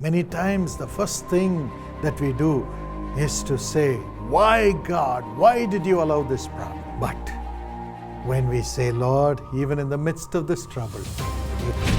Many times, the first thing that we do is to say, Why, God? Why did you allow this problem? But when we say, Lord, even in the midst of this trouble, you-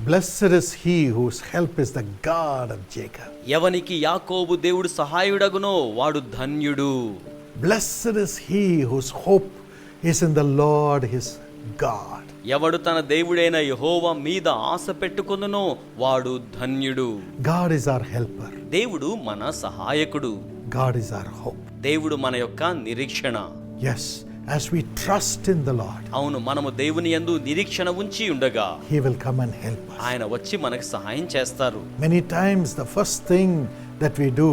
Blessed is he whose help is the God of Jacob. ఎవనికి యాకోబు దేవుడు సహాయుడగునో వాడు ధన్యుడు Blessed is he whose hope is in the Lord his God. ఎవడు తన దేవుడైన యెహోవా మీద ఆశ పెట్టుకొనునో వాడు ధన్యుడు God is our helper. దేవుడు మన సహాయకుడు God is our hope. దేవుడు మన యొక్క నిరీక్షణ Yes, as we trust in the Lord, అవును మనము దేవుని యందు నిరీక్షణ ఉంచి ఉండగా He will come and help us. ఆయన వచ్చి మనకు సహాయం చేస్తారు Many times, the first thing that we do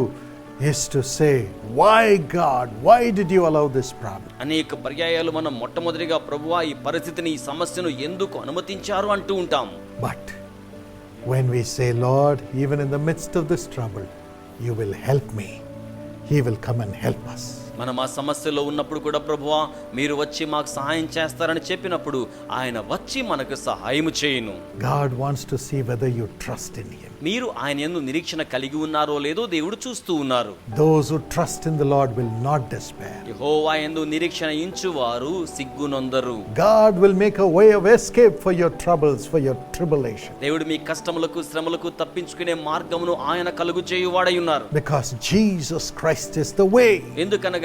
is to say, Why, God? Why did you allow this problem? అనేక పర్యాయాలు మనం మొట్టమొదటిగా ప్రభువా ఈ పరిస్థితిని ఈ సమస్యను ఎందుకు అనుమతించారు అంటూ ఉంటాం But when we say, Lord, even in the midst of this trouble, you will help me, He will come and help us. మనం ఆ సమస్యలో ఉన్నప్పుడు కూడా ప్రభువా మీరు వచ్చి మాకు సహాయం చేస్తారని చెప్పినప్పుడు ఆయన వచ్చి మనకు సహాయము చేయును God wants to see whether you trust in Him. మీరు ఆయన యందు నిరీక్షణ కలిగి ఉన్నారో లేదో దేవుడు చూస్తూ ఉన్నారు Those who trust in the Lord will not despair. యెహోవా యందు నిరీక్షణ ఇంచువారు సిగ్గునొందరు God will make a way of escape for your troubles, for your tribulation. దేవుడు మీ కష్టములకు శ్రమలకు తప్పించుకునే మార్గమును ఆయన కలుగు చేయువాడై ఉన్నారు Because Jesus Christ is the way. ఎందుకనగా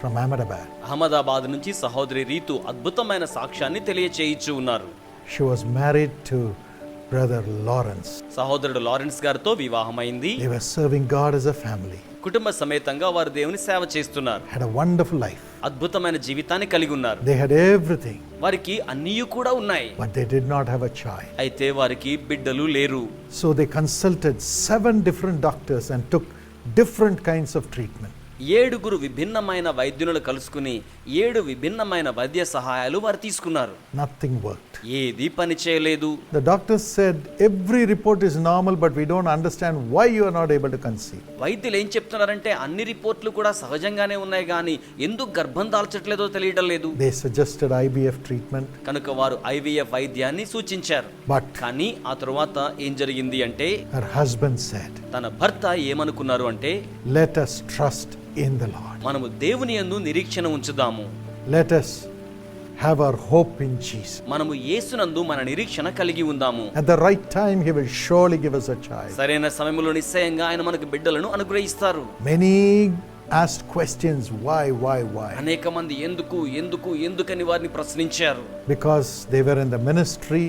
from Ahmedabad. అహ్మదాబాద్ నుంచి సహోదరి రీతు అద్భుతమైన సాక్ష్యాన్ని తెలియచేయిచు ఉన్నారు She was married to Brother Lawrence. సహోదరుడు లారెన్స్ గారితో వివాహమైంది They were serving God as a family, కుటుంబ సమేతంగా వారు దేవుని సేవ చేస్తున్నారు had a wonderful life. అద్భుతమైన జీవితాన్ని కలిగి ఉన్నారు They had everything, వారికి అన్నీ కూడా ఉన్నాయి but they did not have a child. అయితే వారికి బిడ్డలు లేరు So they consulted seven different doctors and took different kinds of treatment. ఏడుగురు విభిన్నమైన వైద్యులను కలుసుకుని ఏడు విభిన్నమైన వైద్య సహాయాలు వారు తీసుకున్నారు. Nothing worked. ఏది పని చేయలేదు. The doctors said every report is normal, but we don't understand why you are not able to conceive. వైద్యులు ఏం చెప్తున్నారంటే అన్ని రిపోర్ట్లు కూడా సహజంగానే ఉన్నాయి కానీ ఎందుకు గర్భం దాల్చట్లేదో తెలియడం లేదు. They suggested IBF treatment, కనుక వారు ఐవీఎఫ్ వైద్యాన్ని సూచించారు. But కానీ ఆ తరువాత ఏం జరిగింది అంటే her husband said, తన భర్త ఏమనుకున్నారు అంటే Let us trust in the Lord. మనము దేవుని యందు నిరీక్షణ ఉంచుదాము Let us have our hope in Jesus. మనము యేసునందు మన నిరీక్షణ కలిగి ఉందాము At the right time, He will surely give us a child. సరైన సమయంలో నిశ్చయంగా ఆయన మనకు బిడ్డలను అనుగ్రహిస్తారు Many asked questions why, why, why? అనేక మంది ఎందుకు ఎందుకు ఎందుకని వారిని ప్రశ్నించారు Because they were in the ministry,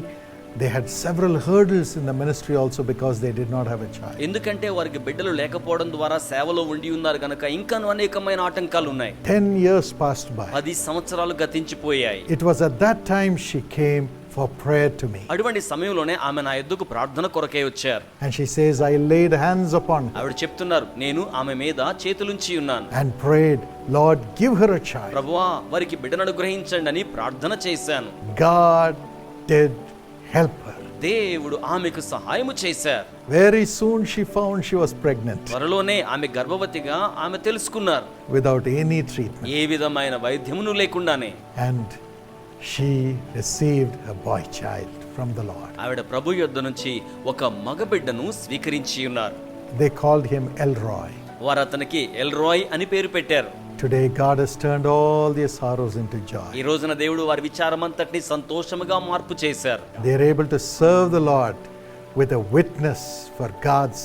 they had several hurdles in the ministry also because they did not have a child. ఎందుకంటే వారికి బిడ్డలు లేకపోవడం ద్వారా సేవలో ఉండి ఉన్నారు గనక ఇంకాను అనేకమైన ఆటంకాలు ఉన్నాయి Ten years passed by. పది సంవత్సరాలు గతించిపోయాయి It was at that time she came for prayer to me. అటువంటి సమయంలోనే ఆమె నా ఎద్దుకు ప్రార్థన కొరకే వచ్చారు And she says, I laid hands upon her ఆవిడ చెప్తున్నారు నేను ఆమె మీద చేతులుంచి ఉన్నాను and prayed, Lord, give her a child. ప్రభువా వారికి బిడ్డను అనుగ్రహించండి అని ప్రార్థన చేశాను God did her. దేవుడు ఆమెకు సహాయము చేశారు Very soon she found she was pregnant త్వరలోనే ఆమె గర్భవతిగా ఆమె తెలుసుకున్నారు without any treatment. ఏ విధమైన వైద్యమును లేకుండానే And she received a boy child from the Lord. ఆవిడ ప్రభు యొద్ద నుంచి ఒక మగబిడ్డను స్వీకరించి ఉన్నారు They called him Elroy. వారు అతనికి ఎల్రాయ్ అని పేరు పెట్టారు Today, God has turned all their sorrows into joy. ఈ రోజున దేవుడు వారి విచారమంతటిని సంతోషముగా మార్పు చేశారు They are able to serve the Lord with a witness for God's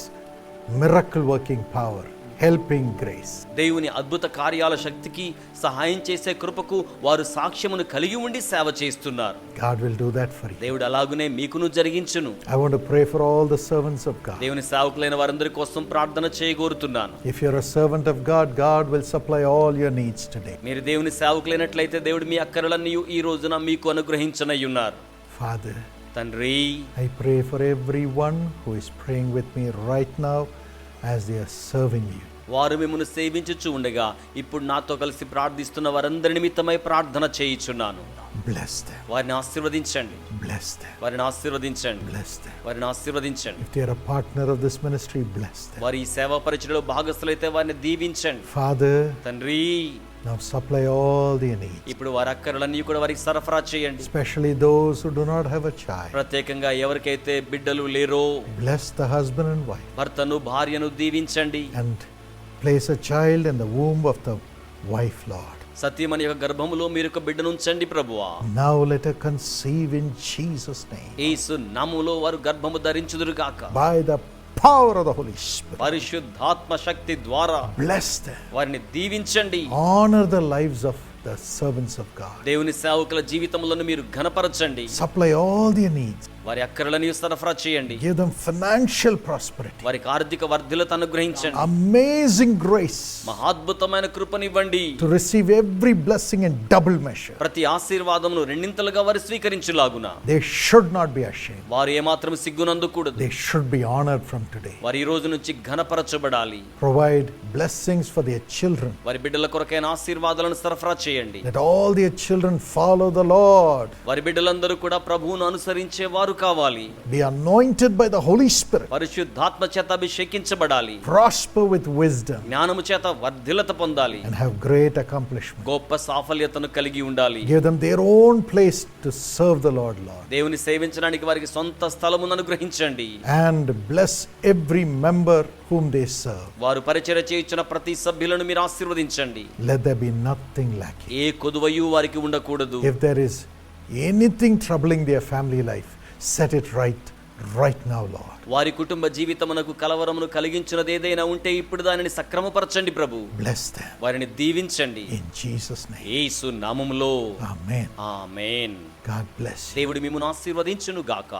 miracle working power, helping grace దేవుని అద్భుత కార్యాల శక్తికి సహాయం చేసే కృపకు వారు సాక్ష్యమును కలిగి ఉండి సేవ చేస్తున్నారు. God will do that for you దేవుడు అలాగనే మీకును జరిగించును. I want to pray for all the servants of God దేవుని సేవకులైన వారందరి కోసం ప్రార్థన చేయగోరుతున్నాను. If you are a servant of God God will supply all your needs today మీరు దేవుని సేవకులైనట్లయితే దేవుడు మీ అక్కరలన్నీ ఈ రోజున మీకు అనుగ్రహించనై ఉన్నారు ఫాదర్ తండ్రి I pray for every one who is praying with me right now as they are serving you వారు మిమ్మల్ని సేవించుచు ఉండగా ఇప్పుడు నాతో కలిసి ప్రార్థిస్తున్న వారందరి నిమిత్తమై ప్రార్థన చేయుచున్నాను. వారిని ఆశీర్వదించండి. వారిని ఆశీర్వదించండి. వారిని ఆశీర్వదించండి this ministry, bless them. వారి సేవా పరిచయలో భాగస్థులైతే వారిని దీవించండి Father, తండ్రి now supply all their needs, ఇప్పుడు వారి అక్కర్లన్నీ కూడా వారికి సరఫరా చేయండి especially those who do not have a child. ప్రత్యేకంగా ఎవరికైతే బిడ్డలు లేరో Bless the husband and wife భర్తను భార్యను దీవించండి and place a child in the womb of the wife lord సత్యమని యొక్క గర్భములో మీరు ఒక బిడ్డను ఉంచండి ప్రభువా. Now let her conceive in Jesus name యేసు నామములో వారు గర్భము ధరించుదురు గాక. By the power of the holy spirit పరిశుద్ధాత్మ శక్తి ద్వారా బ్లెస్ వారిని దీవించండి. Honour the lives of the servants of God దేవుని సేవకుల జీవితములను మీరు ఘనపరచండి. సప్లై ఆల్ ది నీడ్స్ వారి అక్కర్లను సరఫరా చేయండి. గివ్ దెం ఫైనాన్షియల్ ప్రాస్పరిటీ వారికి ఆర్థిక వర్ధిలత అనుగ్రహించండి. అమేజింగ్ గ్రేస్ మహాద్భుతమైన కృపను ఇవ్వండి. To receive every blessing and double measure ప్రతి ఆశీర్వాదమును రెండింతలుగా వారు స్వీకరించులాగున. దే షుడ్ నాట్ బి అషే వారు ఏ మాత్రం సిగ్గునందకూడదు. They should be honour from today వారి ఈ రోజు నుంచి ఘనపరచబడాలి. Provide blessings for the children వారి బిడ్డల కొరకైన ఆశీర్వాదాలను సరఫరా చేయండి. All their children follow the lord వారి బిడ్డలందరూ కూడా ప్రభువును అనుసరించే వారు కావాలి Be anointed by the Holy Spirit. పరిశుద్ధాత్మ చేత అభిషేకించబడాలి Prosper with wisdom జ్ఞానము చేత వర్ధిలత పొందాలి and have great accomplishment. గొప్ప సాఫల్యతను కలిగి ఉండాలి Give them their own place to serve the Lord, Lord. దేవుని సేవించడానికి వారికి సొంత స్థలమును అనుగ్రహించండి And bless every member whom they serve. వారు పరిచయ చేయించిన ప్రతి సభ్యులను మీరు ఆశీర్వదించండి Let there be nothing lacking. ఏ కొదువయు వారికి ఉండకూడదు If there is anything troubling their family life, set it right, right now, Lord. వారి కుటుంబ జీవితమునకు కలవరమును కలిగించినది ఏదైనా ఉంటే ఇప్పుడు దానిని సక్రమపరచండి ప్రభు Bless them. వారిని దీవించండి In Jesus' name. యేసు నామములో Amen. Amen God bless you. దేవుడు మిమ్మల్ని ఆశీర్వదించును గాక